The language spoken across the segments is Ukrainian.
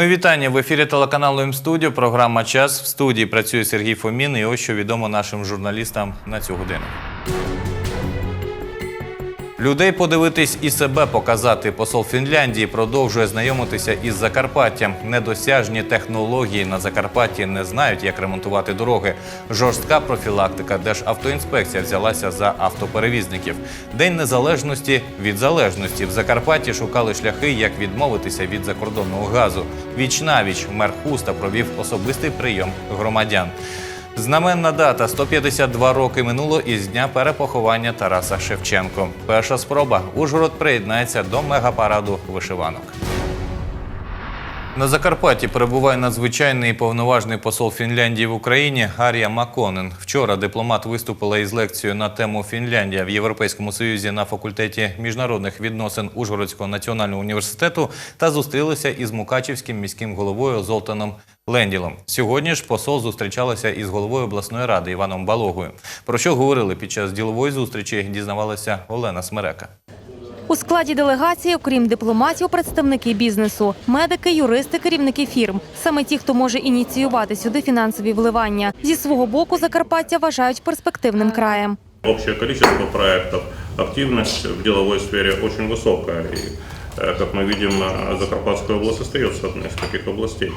Мої вітання в ефірі телеканалу М-студіо. Програма Час в студії працює Сергій Фомін. І ось що відомо нашим журналістам на цю годину. Людей подивитись і себе показати. Посол Фінляндії продовжує знайомитися із Закарпаттям. Недосяжні технології на Закарпатті не знають, як ремонтувати дороги. Жорстка профілактика. Державтоінспекція взялася за автоперевізників. День незалежності від залежності. В Закарпатті шукали шляхи, як відмовитися від закордонного газу. Віч навіч мер Хуста провів особистий прийом громадян. Знаменна дата 152 роки минуло із дня перепоховання Тараса Шевченко. Перша спроба Ужгород приєднається до мегапараду вишиванок. На Закарпатті перебуває надзвичайний і повноважний посол Фінляндії в Україні Арія Маконен. Вчора дипломат виступила із лекцією на тему Фінляндія в Європейському Союзі на факультеті міжнародних відносин Ужгородського національного університету та зустрілася із Мукачівським міським головою Золтаном Ленділом. Сьогодні ж посол зустрічалася із головою обласної ради Іваном Балогою. Про що говорили під час ділової зустрічі, дізнавалася Олена Смерека. У складі делегації, окрім дипломатів, представники бізнесу, медики, юристи, керівники фірм. Саме ті, хто може ініціювати сюди фінансові вливання. Зі свого боку Закарпаття вважають перспективним краєм. Общее количество проектов, активность в деловой сфере очень высокая. И, э, как мы видим, э, Закарпатская область остается одной из таких областей.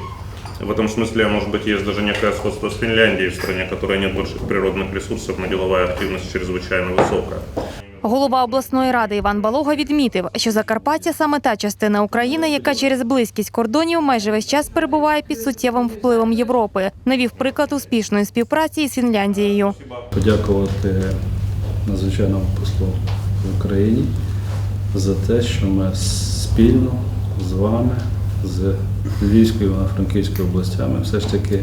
В этом смысле, может быть, есть даже некое сходство с Финляндией, в стране, в которой нет больших природных ресурсов, но деловая активность чрезвычайно высокая. Голова обласної ради Іван Балога відмітив, що Закарпаття саме та частина України, яка через близькість кордонів майже весь час перебуває під суттєвим впливом Європи. Навів приклад успішної співпраці із Фінляндією. подякувати надзвичайному послу в Україні за те, що ми спільно з вами, з Львівською і Івано-Франківською областями, все ж таки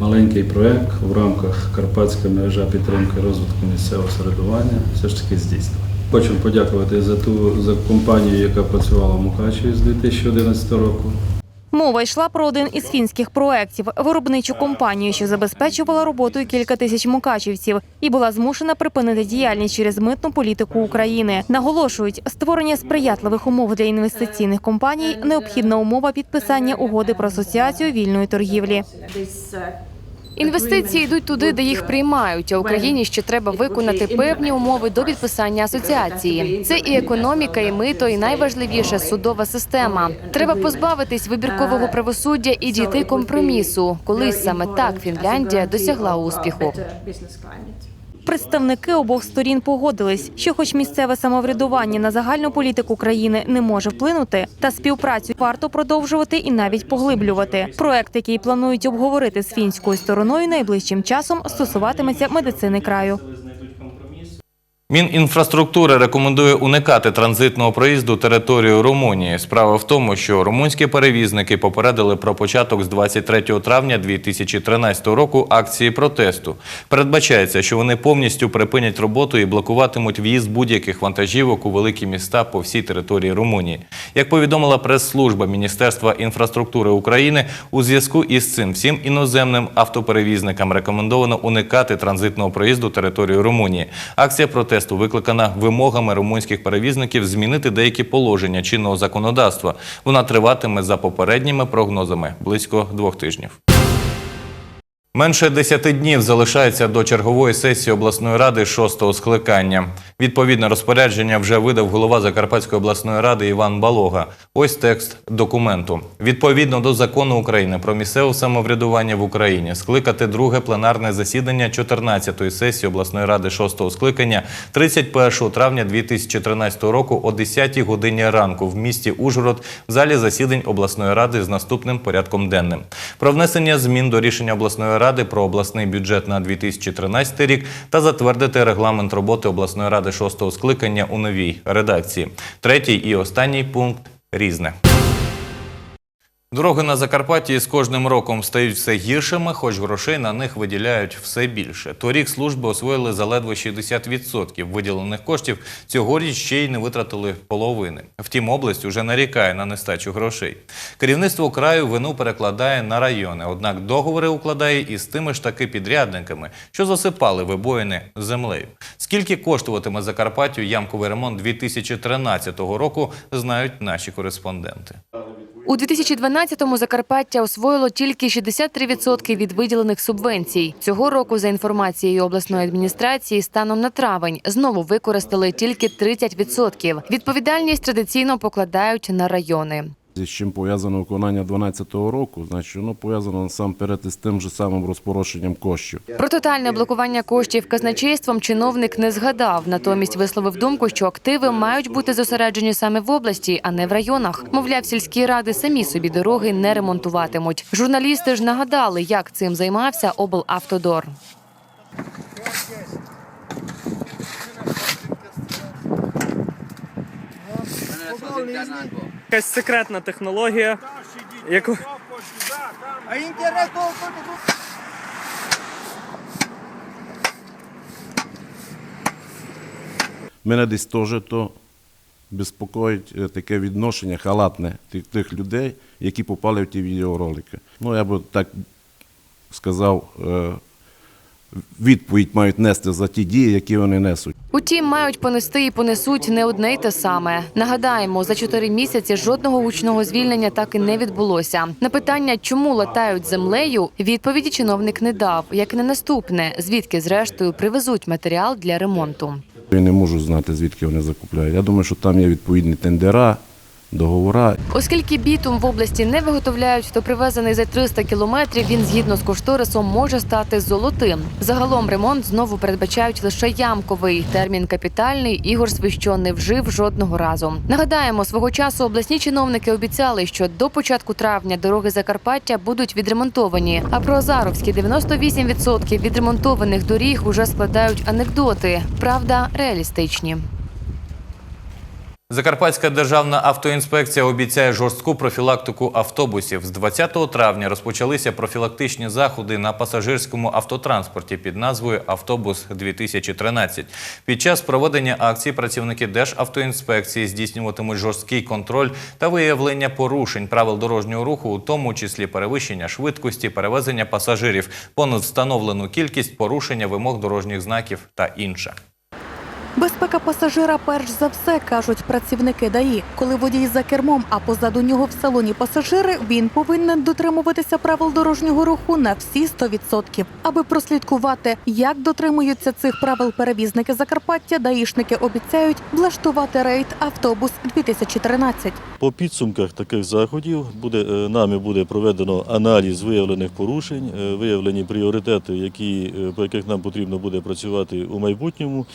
маленький проєкт в рамках Карпатська мережа підтримки розвитку місцевого середування все ж таки здійснили. Хочу подякувати за ту за компанію, яка працювала в Мукачеві з 2011 року. Мова йшла про один із фінських проєктів – виробничу компанію, що забезпечувала роботою кілька тисяч мукачівців і була змушена припинити діяльність через митну політику України. Наголошують, створення сприятливих умов для інвестиційних компаній – необхідна умова підписання угоди про асоціацію вільної торгівлі. Інвестиції йдуть туди, де їх приймають. А Україні ще треба виконати певні умови до підписання асоціації. Це і економіка, і мито, і найважливіше судова система. Треба позбавитись вибіркового правосуддя і дійти компромісу. Колись саме так Фінляндія досягла успіху. Представники обох сторін погодились, що, хоч місцеве самоврядування на загальну політику країни не може вплинути, та співпрацю варто продовжувати і навіть поглиблювати. Проект, який планують обговорити з фінською стороною найближчим часом, стосуватиметься медицини краю. Мінінфраструктури рекомендує уникати транзитного проїзду територію Румунії. Справа в тому, що румунські перевізники попередили про початок з 23 травня 2013 року акції протесту. Передбачається, що вони повністю припинять роботу і блокуватимуть в'їзд будь-яких вантажівок у великі міста по всій території Румунії. Як повідомила прес-служба Міністерства інфраструктури України, у зв'язку із цим всім іноземним автоперевізникам рекомендовано уникати транзитного проїзду територію Румунії. Акція протесту викликана вимогами румунських перевізників змінити деякі положення чинного законодавства. Вона триватиме за попередніми прогнозами близько двох тижнів. Менше 10 днів залишається до чергової сесії обласної ради шостого скликання. Відповідне розпорядження вже видав голова Закарпатської обласної ради Іван Балога. Ось текст документу. Відповідно до закону України про місцеве самоврядування в Україні скликати друге пленарне засідання 14-ї сесії обласної ради шостого скликання 31 травня 2013 року о 10 годині ранку в місті Ужгород в залі засідань обласної ради з наступним порядком денним. Про внесення змін до рішення обласної ради про обласний бюджет на 2013 рік та затвердити регламент роботи обласної ради шостого скликання у новій редакції. Третій і останній пункт різне. Дороги на Закарпатті з кожним роком стають все гіршими, хоч грошей на них виділяють все більше. Торік служби освоїли заледве 60% виділених коштів. Цьогоріч ще й не витратили половини. Втім, область уже нарікає на нестачу грошей. Керівництво краю вину перекладає на райони, однак договори укладає із тими ж таки підрядниками, що засипали вибоїни землею. Скільки коштуватиме Закарпаттю ямковий ремонт 2013 року, знають наші кореспонденти. У 2012-му Закарпаття освоїло тільки 63% від виділених субвенцій. Цього року, за інформацією обласної адміністрації, станом на травень знову використали тільки 30%. Відповідальність традиційно покладають на райони. З чим пов'язано виконання 2012 року, значить воно пов'язано насамперед із тим же самим розпорошенням коштів. Про тотальне блокування коштів казначейством чиновник не згадав. Натомість висловив думку, що активи мають бути зосереджені саме в області, а не в районах. Мовляв, сільські ради самі собі дороги не ремонтуватимуть. Журналісти ж нагадали, як цим займався облавтодор. Якась секретна технологія, яку Мене десь теж то безпокоїть е, таке відношення халатне тих, тих людей, які попали в ті відеоролики. Ну, я би так сказав, е, відповідь мають нести за ті дії, які вони несуть. Утім, мають понести і понесуть не одне й те саме. Нагадаємо, за чотири місяці жодного гучного звільнення так і не відбулося. На питання, чому латають землею, відповіді чиновник не дав. Як на наступне, звідки зрештою привезуть матеріал для ремонту. Я не можу знати, звідки вони закупляють. Я думаю, що там є відповідні тендера, договора. Оскільки бітум в області не виготовляють, то привезений за 300 кілометрів він згідно з кошторисом може стати золотим. Загалом ремонт знову передбачають лише ямковий. Термін капітальний Ігор Свищо не вжив жодного разу. Нагадаємо, свого часу обласні чиновники обіцяли, що до початку травня дороги Закарпаття будуть відремонтовані. А про Азаровські 98% відремонтованих доріг уже складають анекдоти. Правда, реалістичні. Закарпатська державна автоінспекція обіцяє жорстку профілактику автобусів. З 20 травня розпочалися профілактичні заходи на пасажирському автотранспорті під назвою Автобус 2013 Під час проведення акції працівники Державтоінспекції здійснюватимуть жорсткий контроль та виявлення порушень правил дорожнього руху, у тому числі перевищення швидкості, перевезення пасажирів, понад встановлену кількість порушення вимог дорожніх знаків та інше. Безпека пасажира перш за все, кажуть працівники ДАІ. Коли водій за кермом, а позаду нього в салоні пасажири, він повинен дотримуватися правил дорожнього руху на всі 100%. Аби прослідкувати, як дотримуються цих правил перевізники Закарпаття, даїшники обіцяють влаштувати рейд автобус 2013 По підсумках таких заходів буде е, нами буде проведено аналіз виявлених порушень, е, виявлені пріоритети, які е, по яких нам потрібно буде працювати у майбутньому,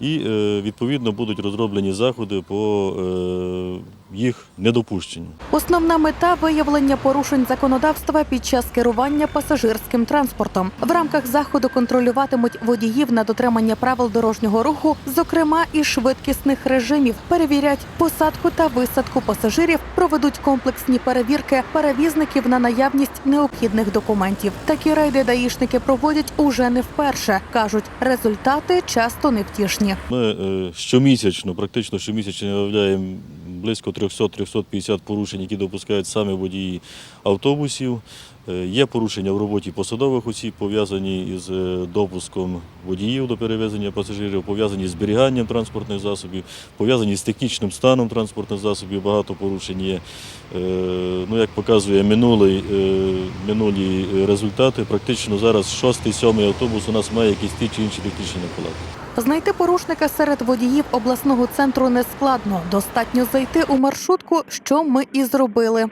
і е, відповідно будуть розроблені заходи по е, їх недопущенню. Основна мета виявлення порушень законодавства під час керування пасажирським транспортом. В рамках заходу контролюватимуть водіїв на дотримання правил дорожнього руху, зокрема і швидкісних режимів, перевірять посадку та висадку пасажирів, проведуть комплексні перевірки перевізників на наявність необхідних документів. Такі рейди даїшники проводять уже не вперше. кажуть, результати часто невтішні. Ми е, щомісячно, практично щомісячно виявляємо близько 300-350 порушень, які допускають саме водії автобусів. Е, Є порушення в роботі посадових осіб, пов'язані із е, допуском водіїв до перевезення пасажирів, пов'язані з зберіганням транспортних засобів, пов'язані з технічним станом транспортних засобів. Багато порушень є. Е, Ну, як показує минулий, минулі результати, практично зараз шостий, сьомий автобус у нас має якісь ті чи інші технічні неполадки. Знайти порушника серед водіїв обласного центру не складно. Достатньо зайти у маршрутку, що ми і зробили.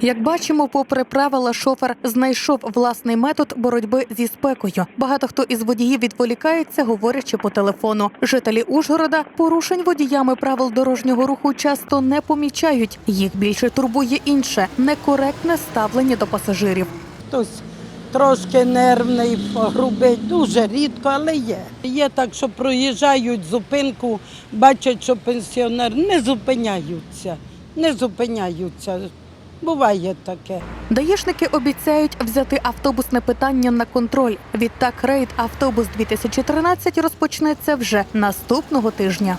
Як бачимо, попри правила, шофер знайшов власний метод боротьби зі спекою. Багато хто із водіїв відволікається, говорячи по телефону. Жителі Ужгорода порушень водіями правил дорожнього руху часто не помічають. Їх більше турбує інше некоректне ставлення до пасажирів. Хтось трошки нервний, грубий, дуже рідко, але є. Є так, що проїжджають зупинку, бачать, що пенсіонер не зупиняються, не зупиняються. Буває таке. Даїшники обіцяють взяти автобусне питання на контроль. Відтак рейд автобус 2013 розпочнеться вже наступного тижня.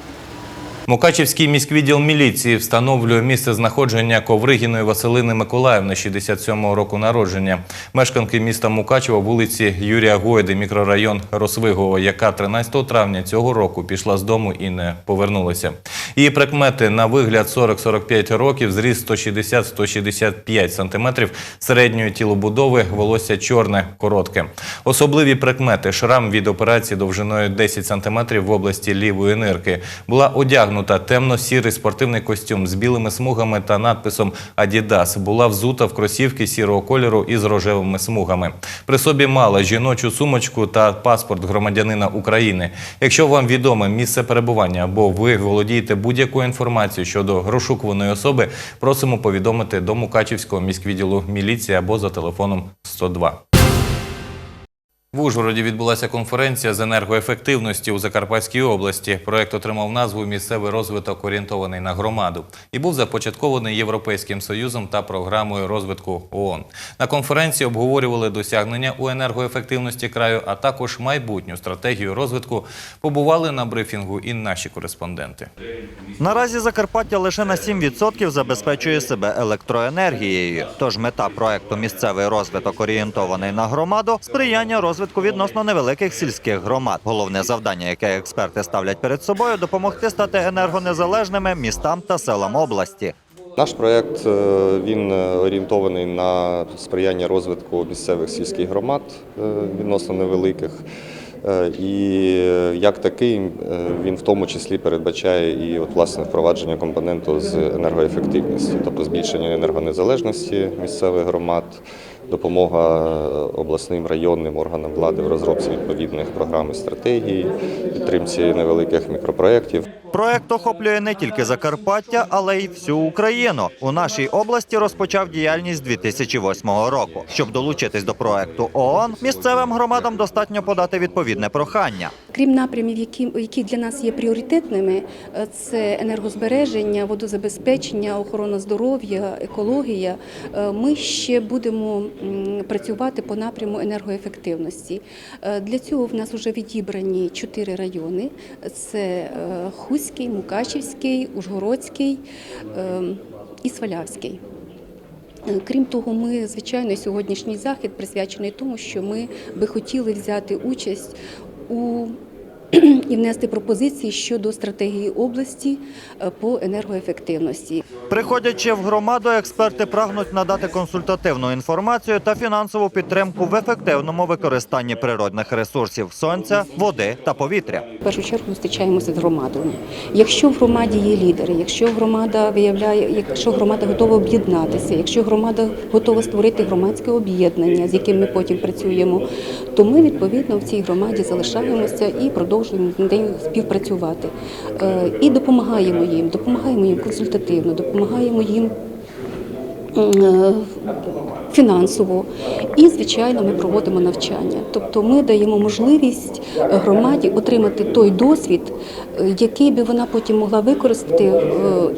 Мукачівський міськвідділ міліції встановлює місце знаходження Ковригіної Василини Миколаївни 67-го року народження. Мешканки міста Мукачево, вулиці Юрія Гойди, мікрорайон Росвигово, яка 13 травня цього року пішла з дому і не повернулася. Її прикмети на вигляд 40-45 років, зріст 160-165 сантиметрів, середньої тілобудови, волосся чорне, коротке. Особливі прикмети – шрам від операції довжиною 10 сантиметрів в області лівої нирки. Була одягнута темно-сірий спортивний костюм з білими смугами та надписом «Адідас». Була взута в кросівки сірого кольору із рожевими смугами. При собі мала жіночу сумочку та паспорт громадянина України. Якщо вам відоме місце перебування або ви володієте будь-якою інформацією щодо розшукуваної особи, просимо повідомити до Мукачівського міськвідділу міліції або за телефоном 102. В Ужгороді відбулася конференція з енергоефективності у Закарпатській області. Проект отримав назву Місцевий розвиток орієнтований на громаду і був започаткований Європейським Союзом та програмою розвитку ООН. На конференції обговорювали досягнення у енергоефективності краю, а також майбутню стратегію розвитку. Побували на брифінгу і наші кореспонденти. Наразі Закарпаття лише на 7% забезпечує себе електроенергією. Тож мета проекту Місцевий розвиток орієнтований на громаду сприяння розвитку відносно невеликих сільських громад. Головне завдання, яке експерти ставлять перед собою, допомогти стати енергонезалежними містам та селам області. Наш проєкт е, він е, орієнтований на сприяння розвитку місцевих сільських громад е, відносно невеликих. І як такий він в тому числі передбачає і от власне впровадження компоненту з енергоефективності, тобто збільшення енергонезалежності місцевих громад, допомога е, обласним районним органам влади в розробці відповідних програм і стратегій, підтримці невеликих мікропроєктів. Проект охоплює не тільки Закарпаття, але й всю Україну. У нашій області розпочав діяльність 2008 року. Щоб долучитись до проекту ООН, місцевим громадам достатньо подати відповідне прохання. Крім напрямів, які, які для нас є пріоритетними, е, це енергозбереження, водозабезпечення, охорона здоров'я, екологія. е, Ми ще будемо працювати по напряму енергоефективності. Е, Для цього в нас вже відібрані чотири райони: це е, Хуський, Мукачівський, Ужгородський е, і Свалявський. Е, Крім того, ми звичайно сьогоднішній захід присвячений тому, що ми би хотіли взяти участь у і внести пропозиції щодо стратегії області е, по енергоефективності. Приходячи в громаду, експерти прагнуть надати консультативну інформацію та фінансову підтримку в ефективному використанні природних ресурсів сонця, води та повітря. В першу чергу зустрічаємося з громадою. Якщо в громаді є лідери, якщо громада виявляє, якщо громада готова об'єднатися, якщо громада готова створити громадське об'єднання, з яким ми потім працюємо, то ми відповідно в цій громаді залишаємося і продовжуємо з нею співпрацювати. Е, І допомагаємо їм, допомагаємо їм консультативно, допомагаємо їм. е, Фінансово і, звичайно, ми проводимо навчання. Тобто ми даємо можливість громаді отримати той досвід, е, який би вона потім могла використати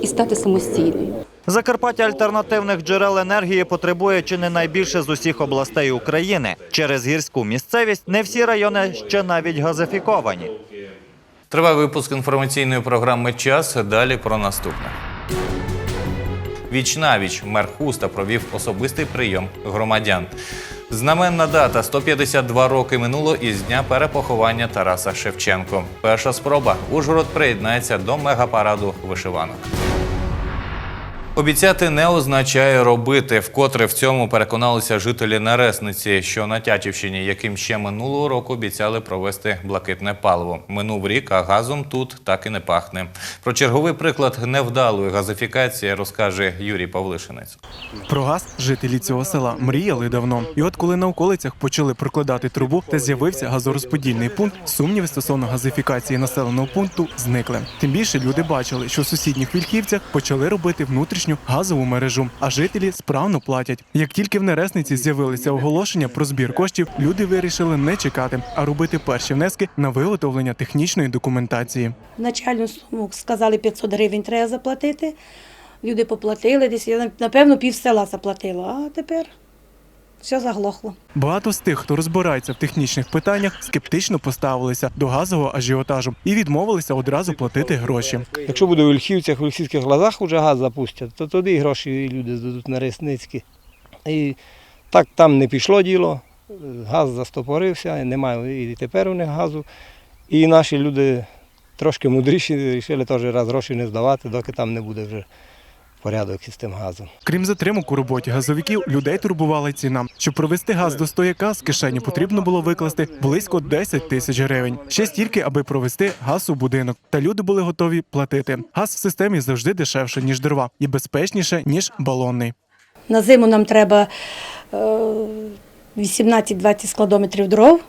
і стати самостійною. Закарпаття альтернативних джерел енергії потребує чи не найбільше з усіх областей України. Через гірську місцевість не всі райони ще навіть газифіковані. Триває випуск інформаційної програми Час. Далі про наступне. Віч навіч мер Хуста провів особистий прийом громадян. Знаменна дата 152 роки минуло із дня перепоховання Тараса Шевченко. Перша спроба Ужгород приєднається до мегапараду вишиванок. Обіцяти не означає робити. Вкотре в цьому переконалися жителі Нересниці, що на Тячівщині, яким ще минулого року обіцяли провести блакитне паливо. Минув рік, а газом тут так і не пахне. Про черговий приклад невдалої газифікації розкаже Юрій Павлишинець. Про газ жителі цього села мріяли давно. І от коли на околицях почали прокладати трубу та з'явився газорозподільний пункт, сумніви стосовно газифікації населеного пункту зникли. Тим більше люди бачили, що в сусідніх вільхівцях почали робити внутрішню газову мережу, а жителі справно платять. Як тільки в Нересниці з'явилися оголошення про збір коштів, люди вирішили не чекати, а робити перші внески на виготовлення технічної документації. Начальну суму сказали 500 гривень треба заплатити. Люди поплатили, десь я напевно пів села заплатила. а тепер все заглохло. Багато з тих, хто розбирається в технічних питаннях, скептично поставилися до газового ажіотажу і відмовилися одразу платити гроші. Якщо буде у Льхівцях, у Льхівських глазах вже газ запустять, то тоді і гроші люди здадуть на Ресницькі. І Так там не пішло діло, газ застопорився, немає і тепер у них газу. І наші люди трошки мудріші вирішили теж раз гроші не здавати, доки там не буде вже порядок із тим газом. Крім затримок у роботі газовиків, людей турбувала ціна. Щоб провести газ до стояка, з кишені потрібно було викласти близько 10 тисяч гривень. Ще стільки, аби провести газ у будинок. Та люди були готові платити. Газ в системі завжди дешевше, ніж дрова, і безпечніше, ніж балонний. На зиму нам треба е, 18-20 складометрів дров.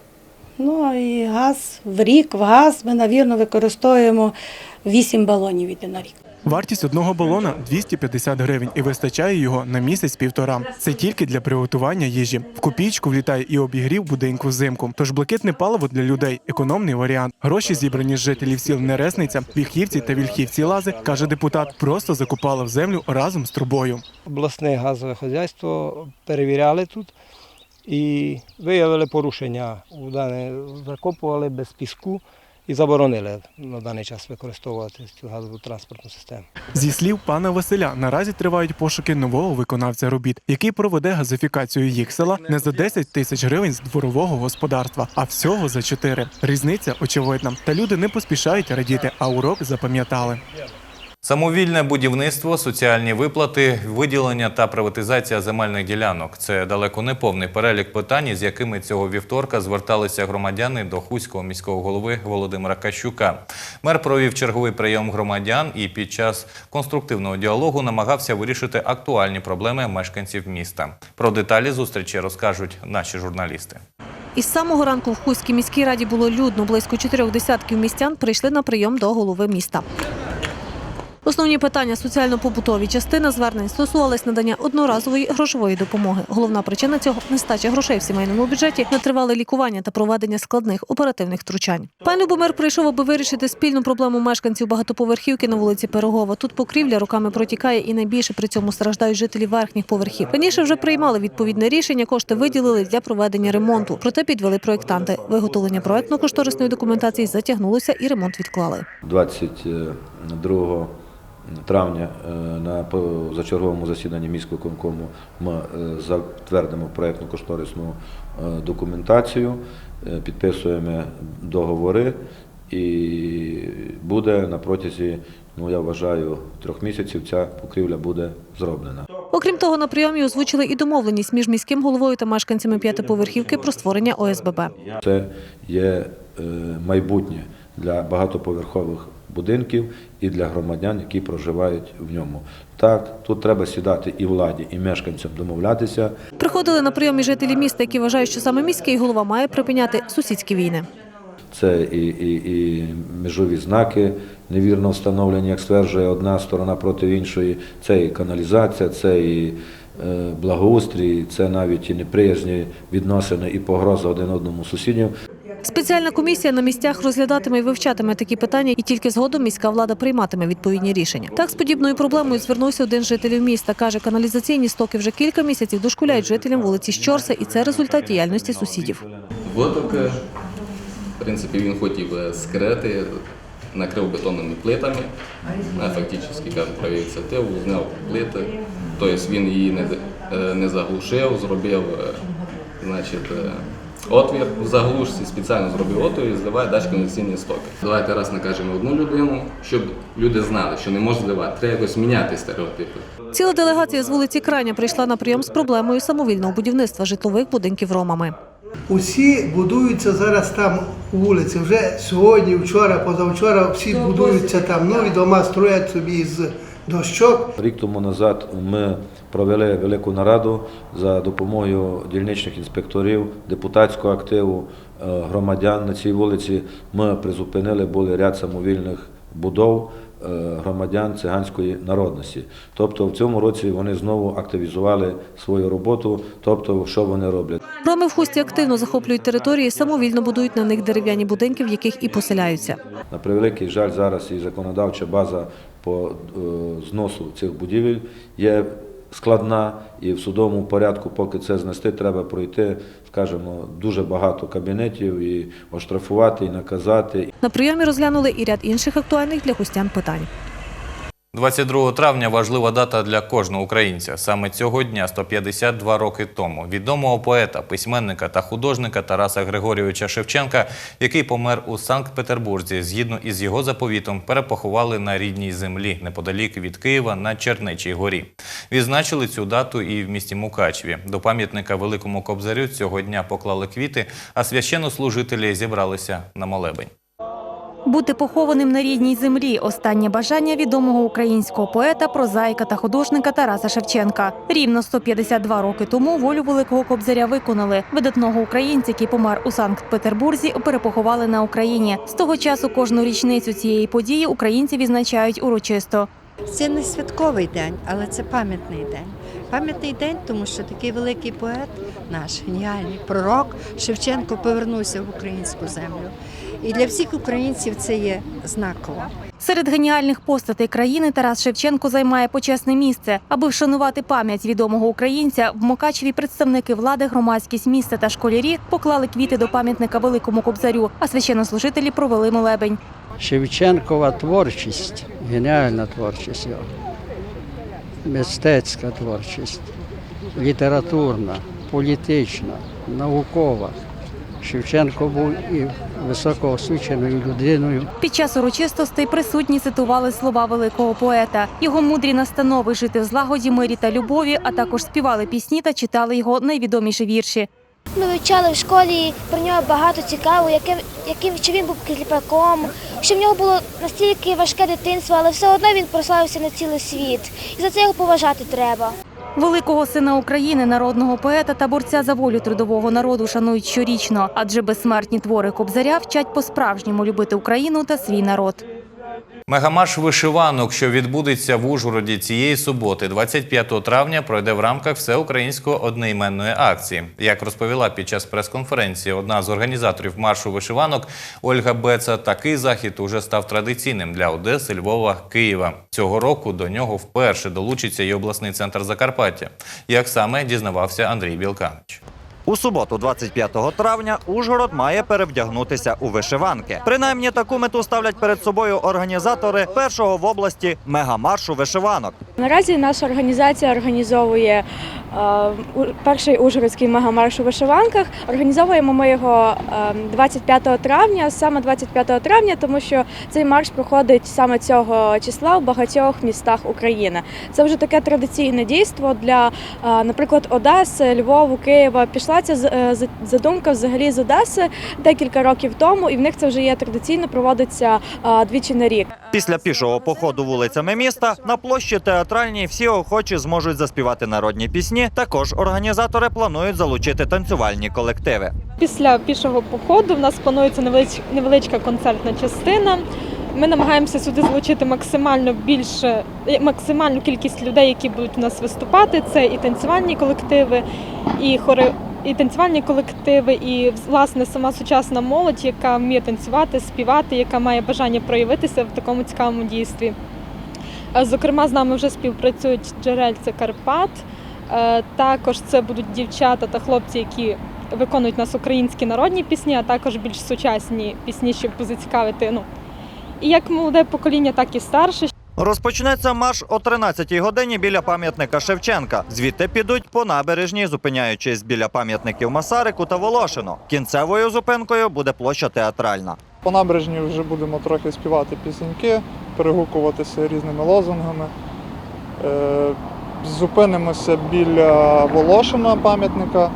Ну і газ в рік, в газ ми, навірно, використовуємо 8 балонів іде на рік. Вартість одного балона 250 гривень і вистачає його на місяць-півтора. Це тільки для приготування їжі. В копійку влітає і обігрів будинку взимку. Тож блакитне паливо для людей економний варіант. Гроші зібрані з жителів сіл Нересниця, Вільхівці та Вільхівці Лази, каже депутат, просто закупали в землю разом з трубою. Обласне газове хазяйство перевіряли тут і виявили порушення. У закопували без піску і заборонили на даний час використовувати цю газову транспортну систему. Зі слів пана Василя, наразі тривають пошуки нового виконавця робіт, який проведе газифікацію їх села не за 10 тисяч гривень з дворового господарства, а всього за 4. Різниця очевидна. Та люди не поспішають радіти, а урок запам'ятали. Самовільне будівництво, соціальні виплати, виділення та приватизація земельних ділянок це далеко не повний перелік питань, з якими цього вівторка зверталися громадяни до Хуського міського голови Володимира Кащука. Мер провів черговий прийом громадян і під час конструктивного діалогу намагався вирішити актуальні проблеми мешканців міста. Про деталі зустрічі розкажуть наші журналісти. Із самого ранку в Хуській міській раді було людно. Близько чотирьох десятків містян прийшли на прийом до голови міста. Основні питання соціально-побутові частини звернень стосувались надання одноразової грошової допомоги. Головна причина цього нестача грошей в сімейному бюджеті на тривале лікування та проведення складних оперативних втручань. Пан Любомир прийшов, аби вирішити спільну проблему мешканців багатоповерхівки на вулиці Пирогова. Тут покрівля роками протікає і найбільше при цьому страждають жителі верхніх поверхів. Раніше вже приймали відповідне рішення, кошти виділили для проведення ремонту. Проте підвели проєктанти. Виготовлення проектно-кошторисної документації затягнулося і ремонт відклали. 22 травня е, на позачерговому засіданні міського конкому ми е, затвердимо проєктно-кошторисну е, документацію, підписуємо договори і буде на протязі, ну я вважаю, трьох місяців ця покрівля буде зроблена. Окрім того, на прийомі озвучили і домовленість між міським головою та мешканцями п'ятиповерхівки про створення ОСББ. Це є майбутнє для багатоповерхових будинків і для громадян, які проживають в ньому. Так, тут треба сідати і владі, і мешканцям домовлятися. Приходили на прийом і жителі міста, які вважають, що саме міський голова має припиняти сусідські війни. Це і, і, і межові знаки невірно встановлені, як стверджує одна сторона проти іншої. Це і каналізація, це і е, благоустрій, це навіть і неприязні відносини і погроза один одному сусідів. Спеціальна комісія на місцях розглядатиме і вивчатиме такі питання, і тільки згодом міська влада прийматиме відповідні рішення. Так з подібною проблемою звернувся один з жителів міста. каже, каналізаційні стоки вже кілька місяців дошкуляють жителям вулиці Щорса, і це результат діяльності сусідів. Витоки, в принципі, він хотів скрити, накрив бетонними плитами, фактично, каже, провів ініціативу, зняв плити, тобто він її не, е, не заглушив, зробив е, значить, е, отвір в заглушці, спеціально зробив отвір і зливає далі каналізаційні стоки. Давайте раз накажемо одну людину, щоб люди знали, що не можна зливати, треба якось міняти стереотипи. Ціла делегація з вулиці Краня прийшла на прийом з проблемою самовільного будівництва житлових будинків ромами. Усі будуються зараз там у вулиці. Вже сьогодні, вчора, позавчора всі будуються там. Нові дома строять собі з дощок. Рік тому назад ми провели велику нараду за допомогою дільничних інспекторів, депутатського активу, е, громадян на цій вулиці. Ми призупинили були ряд самовільних будов е, громадян циганської народності. Тобто в цьому році вони знову активізували свою роботу. Тобто, що вони роблять? Роми в хусті активно захоплюють території, самовільно будують на них дерев'яні будинки, в яких і поселяються. На превеликий жаль, зараз і законодавча база по е, зносу цих будівель є складна, і в судовому порядку, поки це знести, треба пройти, скажімо, дуже багато кабінетів і оштрафувати, і наказати. На прийомі розглянули і ряд інших актуальних для гостян питань. 22 травня важлива дата для кожного українця. Саме цього дня, 152 роки тому, відомого поета, письменника та художника Тараса Григорійовича Шевченка, який помер у Санкт-Петербурзі, згідно із його заповітом, перепоховали на рідній землі неподалік від Києва на Чернечій горі. Відзначили цю дату і в місті Мукачеві. До пам'ятника Великому Кобзарю цього дня поклали квіти, а священнослужителі зібралися на молебень. Бути похованим на рідній землі останнє бажання відомого українського поета, прозаїка та художника Тараса Шевченка. Рівно 152 роки тому волю великого кобзаря виконали. Видатного українця, який помер у Санкт-Петербурзі, перепоховали на Україні. З того часу кожну річницю цієї події українці відзначають урочисто. Це не святковий день, але це пам'ятний день. Пам'ятний день, тому що такий великий поет, наш геніальний пророк Шевченко повернувся в українську землю. І для всіх українців це є знаково. Серед геніальних постатей країни Тарас Шевченко займає почесне місце. Аби вшанувати пам'ять відомого українця, в Мукачеві представники влади, громадськість міста та школярі поклали квіти до пам'ятника Великому Кобзарю, а священнослужителі провели молебень. Шевченкова творчість, геніальна творчість його, мистецька творчість, літературна, політична, наукова. Шевченко був і високоосвіченою людиною. Під час урочистостей присутні цитували слова великого поета. Його мудрі настанови жити в злагоді, мирі та любові, а також співали пісні та читали його найвідоміші вірші. Ми вивчали в школі про нього багато цікавого, яким, яким що він був кліпаком, що в нього було настільки важке дитинство, але все одно він прославився на цілий світ. І за це його поважати треба. Великого сина України, народного поета та борця за волю трудового народу шанують щорічно, адже безсмертні твори Кобзаря вчать по-справжньому любити Україну та свій народ. Мегамарш вишиванок, що відбудеться в Ужгороді цієї суботи, 25 травня, пройде в рамках всеукраїнської одноіменної акції. Як розповіла під час прес-конференції одна з організаторів маршу вишиванок Ольга Беца, такий захід уже став традиційним для Одеси, Львова, Києва. Цього року до нього вперше долучиться і обласний центр Закарпаття. Як саме дізнавався Андрій Білканич. У суботу, 25 травня, Ужгород має перевдягнутися у вишиванки. Принаймні таку мету ставлять перед собою організатори першого в області мегамаршу вишиванок. Наразі наша організація організовує е, перший ужгородський мегамарш у вишиванках. Організовуємо ми його е, 25 травня, саме 25 травня, тому що цей марш проходить саме цього числа в багатьох містах України. Це вже таке традиційне дійство для, е, наприклад, Одеси, Львову, Києва. Пішла ця з- е, задумка взагалі з Одеси декілька років тому, і в них це вже є традиційно проводиться двічі на рік. Після пішого походу вулицями міста на площі театральній всі охочі зможуть заспівати народні пісні. Також організатори планують залучити танцювальні колективи. Після пішого походу в нас планується невелич- невеличка концертна частина. Ми намагаємося сюди залучити максимально більше, е, максимальну кількість людей, які будуть у нас виступати. Це і танцювальні колективи, і хори, і танцювальні колективи, і власне сама сучасна молодь, яка вміє танцювати, співати, яка має бажання проявитися в такому цікавому дійстві. Е, Зокрема, з нами вже співпрацюють джерельце Карпат. Е, Також це будуть дівчата та хлопці, які виконують нас українські народні пісні, а також більш сучасні пісні, щоб зацікавити ну, і як молоде покоління, так і старше. Розпочнеться марш о 13-й годині біля пам'ятника Шевченка. Звідти підуть по набережній, зупиняючись біля пам'ятників Масарику та Волошино. Кінцевою зупинкою буде площа театральна. По набережні вже будемо трохи співати пісеньки, перегукуватися різними лозунгами. Е, Зупинимося біля Волошина пам'ятника.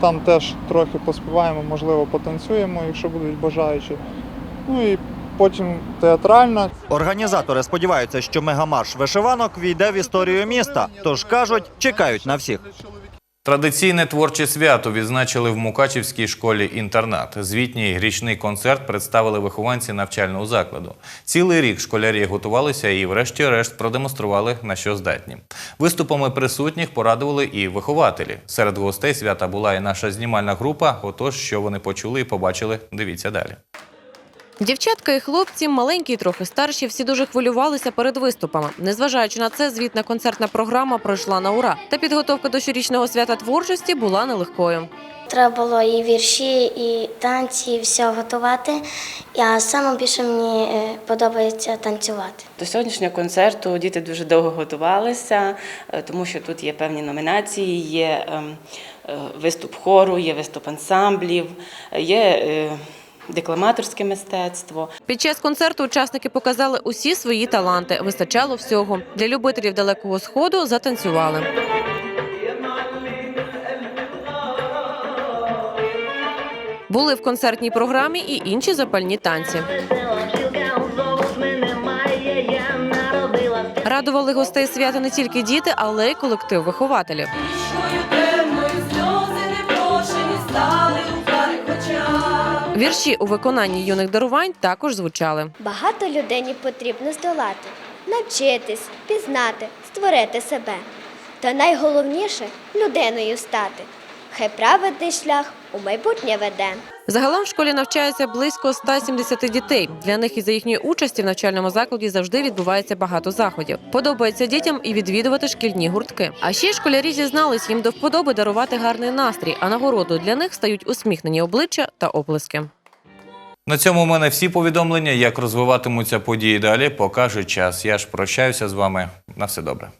Там теж трохи поспіваємо, можливо, потанцюємо, якщо будуть бажаючі. Ну і потім театральна. Організатори сподіваються, що мегамарш вишиванок війде в історію міста. Тож кажуть, чекають на всіх. Традиційне творче свято відзначили в Мукачівській школі-інтернат. Звітній річний концерт представили вихованці навчального закладу. Цілий рік школярі готувалися і, врешті-решт, продемонстрували на що здатні. Виступами присутніх порадували і вихователі. Серед гостей свята була і наша знімальна група. Отож, що вони почули і побачили, дивіться далі. Дівчатка і хлопці, маленькі і трохи старші, всі дуже хвилювалися перед виступами. Незважаючи на це, звітна концертна програма пройшла на ура. Та підготовка до щорічного свята творчості була нелегкою. Треба було і вірші, і танці, і все готувати. А саме більше мені е, подобається танцювати. До сьогоднішнього концерту діти дуже довго готувалися, е, тому що тут є певні номінації, є ем, е, виступ хору, є виступ ансамблів, є декламаторське мистецтво. Під час концерту учасники показали усі свої таланти. Вистачало всього. Для любителів далекого сходу затанцювали. Були в концертній програмі і інші запальні танці. Радували гостей свята не тільки діти, але й колектив вихователів. Вірші у виконанні юних дарувань також звучали. Багато людині потрібно здолати, навчитись, пізнати, створити себе. Та найголовніше людиною стати. Хай праведний шлях у майбутнє веде. Загалом в школі навчається близько 170 дітей. Для них і за їхньої участі в навчальному закладі завжди відбувається багато заходів. Подобається дітям і відвідувати шкільні гуртки. А ще школярі зізнались їм до вподоби дарувати гарний настрій, а нагородою для них стають усміхнені обличчя та оплески. На цьому у мене всі повідомлення. Як розвиватимуться події далі, покаже час. Я ж прощаюся з вами. На все добре.